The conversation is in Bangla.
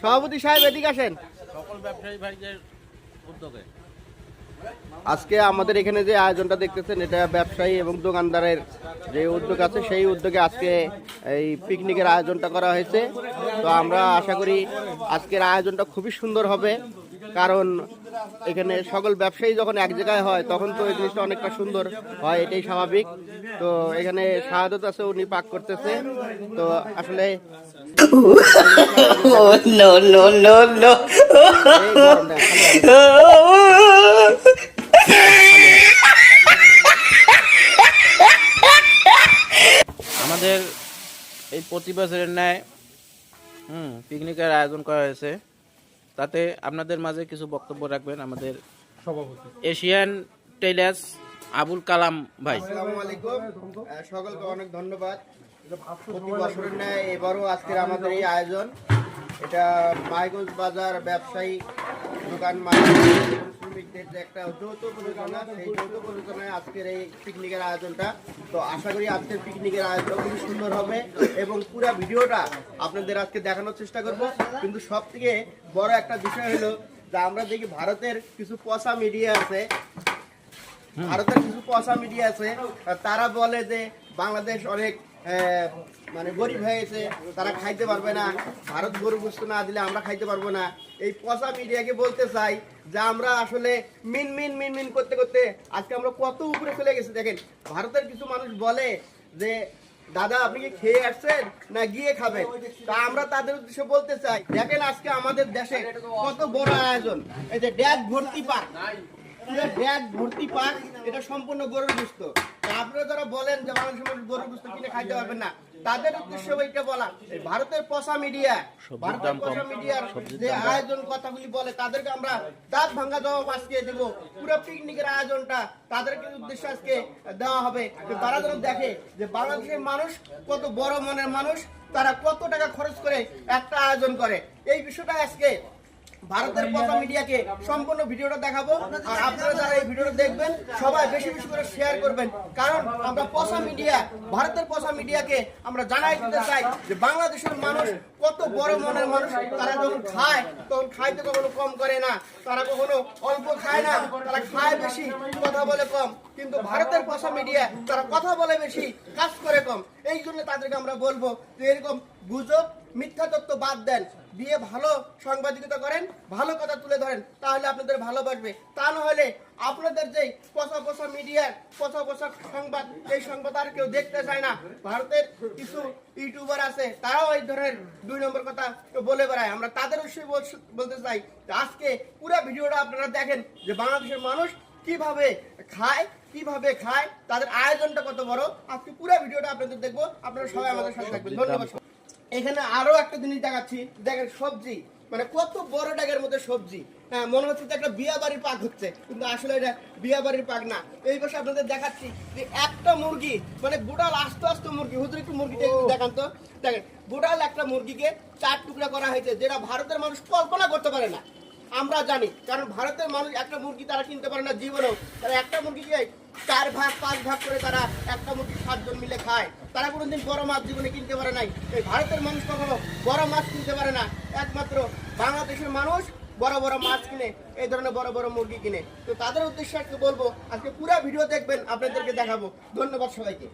সভাপতি সাহেব এদিকে আসেন। সকল ব্যবসায়ী ভাইদের উদ্যোগে। আজকে আমাদের এখানে যে আয়োজনটা দেখতেছেন এটা ব্যবসায়ী এবং দোকানদারের যে উদ্যোগ আছে সেই উদ্যোগে আজকে এই পিকনিকের আয়োজনটা করা হয়েছে। তো আমরা আশা করি আজকের আয়োজনটা খুবই সুন্দর হবে। কারণ এখানে সকল ব্যবসায়ী যখন এক জায়গায় হয় তখন তো এই জিনিসটা অনেকটা সুন্দর হয় এটাই স্বাভাবিক। তো এখানে শাহাদত আছে উনি পাক করতেছে। তো আসলে Oh আমাদের এই প্রতি বছরের ন্যায় হুম পিকনিকের আয়োজন করা হয়েছে। তাতে আপনাদের মাঝে কিছু বক্তব্য রাখবেন আমাদের এশিয়ান টেইলার্স আবুল কালাম ভাই। আলাইকুম। সকলকে অনেক ধন্যবাদ। প্রতি বছরের ন্যায় এবারও আজকের আমাদের এই আয়োজন। এটা মাইগঞ্জ বাজার ব্যবসায়ী দোকান শ্রমিকদের যে একটা যৌথ প্রযোজনা, সেই যৌথ প্রযোজনায় আজকের এই পিকনিকের আয়োজনটা। তো আশা করি আজকের পিকনিকের আয়োজন খুবই সুন্দর হবে এবং পুরো ভিডিওটা আপনাদের আজকে দেখানোর চেষ্টা করব। কিন্তু সব থেকে বড় একটা বিষয় হলো যে আমরা দেখি ভারতের কিছু পচা মিডিয়া আছে। ভারতের কিছু পচা মিডিয়া আছে, তারা বলে যে বাংলাদেশ অনেক মানে গরিব হয়েছে, তারা খাইতে পারবে না। ভারত গরু গোস্ত না দিলে আমরা খাইতে পারব না। এই পচা মিডিয়াকে বলতে চাই যে আমরা আসলে মিন মিন মিন মিন করতে করতে আজকে আমরা কত উপরে চলে গেছি। দেখেন, ভারতের কিছু মানুষ বলে যে, দাদা, আপনি কি খেয়ে আসছেন না গিয়ে খাবেন? তা আমরা তাদের উদ্দেশ্যে বলতে চাই, দেখেন আজকে আমাদের দেশে কত বড় আয়োজন। এই যে ড্যাগ ভর্তি পাক পুরো ব্যাগ ভর্তি পাক এটা সম্পূর্ণ গরুর গুস্ত। আপনারা যারা বলেন যে মানুষ গরুর গুস্ত কিনে খাইতে পারবেন না তাদের উদ্দেশ্য এটা বলা ভারতের পশা মিডিয়া ভারতের পশা মিডিয়ার যে আয়োজন কথাগুলি বলে তাদেরকে আমরা দাঁত ভাঙ্গা জবাব আজকে দেবো। পুরো পিকনিকের আয়োজনটা তাদেরকে উদ্দেশ্যে আজকে দেওয়া হবে। তারা যেন দেখে যে বাংলাদেশের মানুষ কত বড় মনের মানুষ তারা কত টাকা খরচ করে একটা আয়োজন করে। এই বিষয়টা আজকে ভারতের পথা মিডিয়াকে সম্পূর্ণ ভিডিওটা দেখাবো। আর আপনারা যারা এই ভিডিওটা দেখবেন, সবাই বেশি বেশি করে শেয়ার করবেন। কারণ আমরা পশা মিডিয়া, ভারতের পশা মিডিয়াকে আমরা জানাই দিতে চাই যে বাংলাদেশের মানুষ কত বড় মনের মানুষ। তারা যখন খায়, তখন খাইতে কখনো কম করে না। তারা কখনো অল্প খায় না। তারা খায় বেশি, কথা বলে কম। কিন্তু ভারতের পশা মিডিয়া, তারা কথা বলে বেশি, কাজ করে কম। এই জন্য তাদেরকে আমরা বলব যে এরকম গুজব মিথ্যা তথ্য বাদ দেন। দিয়ে ভালো সাংবাদিকতা করেন, ভালো কথা তুলে ধরেন, তাহলে আপনাদের ভালোবাসবে তা না হলে আপনাদের যে পচা পচা মিডিয়ার, পচা পচা সংবাদ, এই সংবাদ আর কেউ দেখতে চায় না। ভারতের কিছু ইউটিউবার আছে, তারাও এই ধরনের দুই নম্বর কথা বলে বেড়ায়। আমরা তাদের উৎসবে বলতে চাই আজকে পুরো ভিডিওটা আপনারা দেখেন, যে বাংলাদেশের মানুষ কীভাবে খায় কীভাবে খায়, তাদের আয়োজনটা কত বড়, আজকে পুরো ভিডিওটা আপনাদের দেখব। আপনারা সবাই আমাদের সাথে থাকবেন। ধন্যবাদ এখানে আরও একটা জিনিস দেখাচ্ছি। দেখেন সবজি মানে কত বড় ডাগের মধ্যে সবজি। হ্যাঁ মনে হচ্ছে যে একটা বিয়া বাড়ির পাক হচ্ছে কিন্তু আসলে এটা বিয়া বাড়ির পাক না। এই পাশে আপনাদের দেখাচ্ছি যে একটা মুরগি মানে বুড়াল আস্তে আস্তে মুরগি হুজুর একটু মুরগিটা দেখান তো। দেখেন বুড়াল একটা মুরগিকে চার টুকরা করা হয়েছে যেটা ভারতের মানুষ কল্পনা করতে পারে না। আমরা জানি, কারণ ভারতের মানুষ একটা মুরগি তারা কিনতে পারে না জীবনেও। তারা একটা মুরগিকে চার ভাগ, পাঁচ ভাগ করে তারা একটা মুরগি সাতজন মিলে খায়। তারা কোনোদিন বড় মাছ জীবনে কিনতে পারে নাই। এই ভারতের মানুষ কখনো বড় মাছ কিনতে পারে না। একমাত্র বাংলাদেশের মানুষ বড় বড় মাছ কিনে, এই ধরনের বড় বড় মুরগি কিনে। তো তাদের উদ্দেশ্যে আজকে বলব, আজকে পুরো ভিডিও দেখবেন, আপনাদেরকে দেখাবো। ধন্যবাদ সবাইকে।